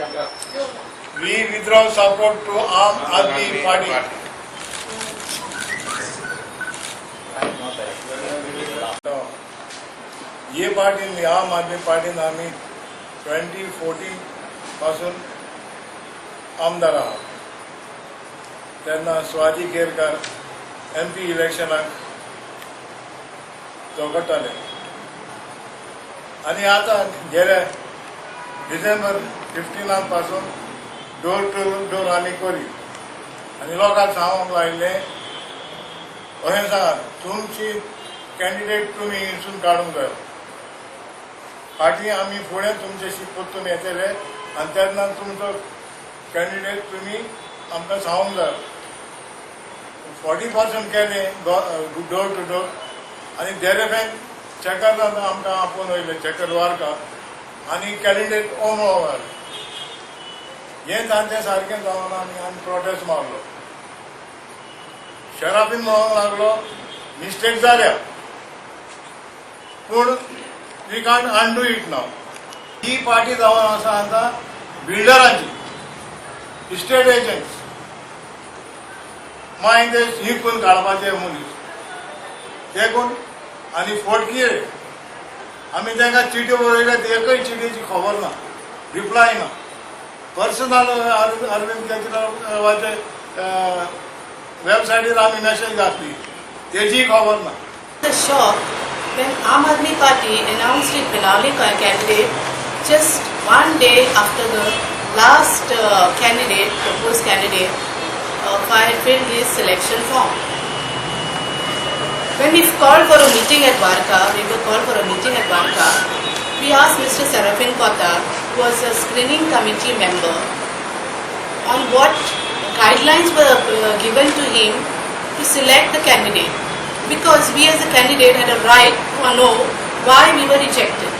We withdraw support to Aam Aadmi Party. ये पार्टीन आम आदमी पार्टीन आम्ही ट्वेंटी फोर्टीन पासून आमदार आहात तेन्ना स्वाती केरकार एम पी इलेक्शनाक झगडटाले आनी आतां गेल्या डिसेंबर फिफ्टिनाकपासून डोर टू डोर आमी करी. आनी लोकांक सांगूंक लायले अशें सांगात तुमची कॅन्डिडेट तुमी हिंसून काडूंक जाय फाटीं आमी फुडें तुमचेशी परतून येतले आनी तेन्ना तुमचो कॅन्डिडेट तुमी आमकां सांगूंक जाय फोर्टी पर्संट केले डोर टू डोर. आनी देरेफेन चेकर जाता आमकां आपोवन वयले चेकर वारका आनी कॅलेंडर ऑन घाले हें तांचे सारकें जावना आनी आमी प्रोटेस्ट मारलो. शराफीन म्हणूंक लागलो. मिस्टेक जाल्या पूण we can't undo it now. He party जावन आसा आतां बिल्डरांची इस्टेट एजंट्स मागीर ते हिंकून काडपाचे मनीस ते कोण आनी फोटकी आमी तांकां चिट्यो बरयल्या ते एकय चिटयेची खबर ना रिप्लाय ना पर्सनल अरविंद केजरीवालचे वेबसायटीर आमी मेसेज घातली तेजी खबर ना The shock when Aam Aadmi Party announced it Benali candidate just one day after the last uh, candidate, proposed candidate, uh, filed his selection form. When we called for a meeting at Varka, we were called for a meeting at Varka, we asked Mr. Serafin Kota, who was a screening committee member, on what guidelines were uh, given to him to select the candidate because we as a candidate had a right to know why we were rejected.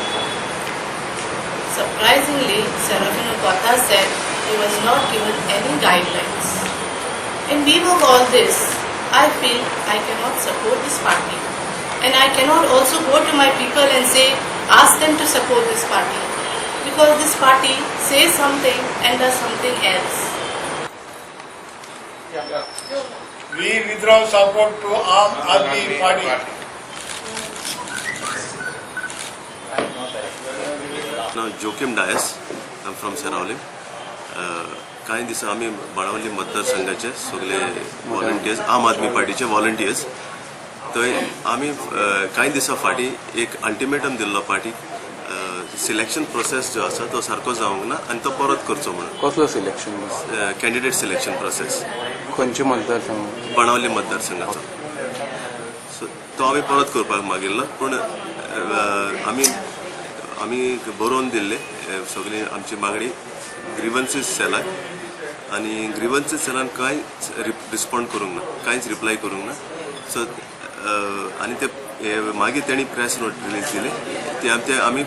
Surprisingly, Serafin Kota said he was not given any guidelines. In view of all this, I feel I cannot support this party. And I cannot also go to my people and say, ask them to support this party. Because this party says something and does something else. Yeah. Yeah. We withdraw support to arm Aadmi Party. Now, Joachim Dias, I'm from Serauli. Uh, कांय दिसा आमी बाळावली मतदारसंघाचे सगळे volunteers आम आदमी पार्टीचे volunteers थंय आमी कांय दिसा फाटीं एक अल्टिमेटम दिल्लो पार्टीक सिलेक्शन प्रोसेस जो आसा तो सारको जावंक ना आनी तो परत करचो म्हणून. कसलो सिलेक्शन कॅन्डिडेट सिलेक्शन प्रोसेस खंयचे मतदारसंघ? बाणावली मतदारसंघाचो. सो तो आमी परत करपाक मागिल्लो. पूण आमी आमी बरोवन दिल्ले. सगळी आमची मागणी ग्रिवन्सीस सेलाक आनी ग्रिवन्सीस सेलान कांयच रिस्पॉन्ड करूंक ना कांयच रिप्लाय करूंक ना. सो आनी ते मागीर तेणी प्रेस नोट रिलीज दिली ते आमी ते आमी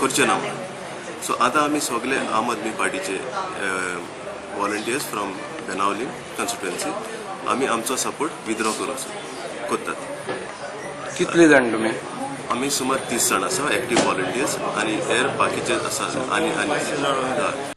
करचे ना म्हणून सो आतां आमी सगळे आम आदमी पार्टीचे व्हॉलंटियर्स फ्रॉम बेनावली कॉन्स्टिट्युएन्सी आमी आमचो सपोर्ट विथड्रॉ करूंक करतात. कितले जाण तुमी आमी सुमार तीस जाण आसा एक्टीव व्हॉलंटियर्स आनी हेर बाकीचे आसा आनी आनी हय.